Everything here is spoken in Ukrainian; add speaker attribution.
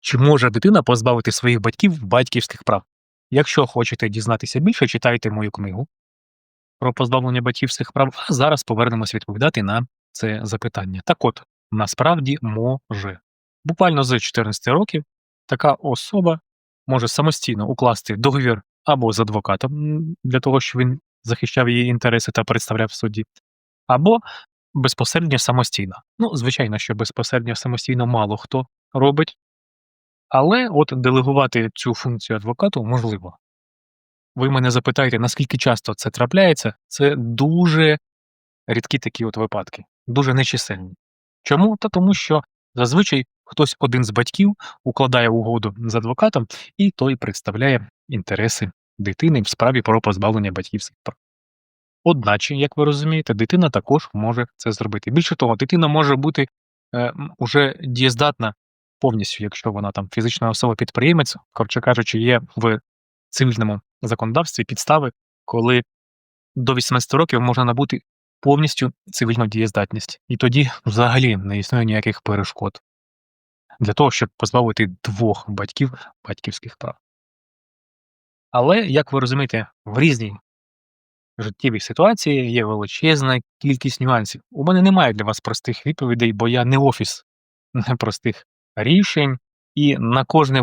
Speaker 1: Чи може дитина позбавити своїх батьків батьківських прав? Якщо хочете дізнатися більше, читайте мою книгу про позбавлення батьківських прав, а зараз повернемось відповідати на це запитання. Так от, насправді може. Буквально з 14 років така особа може самостійно укласти договір або з адвокатом для того, щоб він захищав її інтереси та представляв в суді, або безпосередньо самостійно. Ну, звичайно, що безпосередньо самостійно мало хто робить, але от делегувати цю функцію адвокату можливо. Ви мене запитаєте, наскільки часто це трапляється? Це дуже рідкі такі от випадки, дуже нечисельні. Чому? Та тому, що зазвичай хтось один з батьків укладає угоду з адвокатом, і той представляє інтереси дитини в справі про позбавлення батьківських прав. Одначе, як ви розумієте, дитина також може це зробити. Більше того, дитина може бути е, уже дієздатна повністю, якщо вона там фізична особа-підприємець, коротше кажучи, є в цивільному законодавстві підстави, коли до 18 років можна набути повністю цивільну дієздатність. І тоді взагалі не існує ніяких перешкод для того, щоб позбавити двох батьків батьківських прав. Але, як ви розумієте, в різній життєвій ситуації є величезна кількість нюансів. У мене немає для вас простих відповідей, бо я не офіс непростих рішень, і на кожне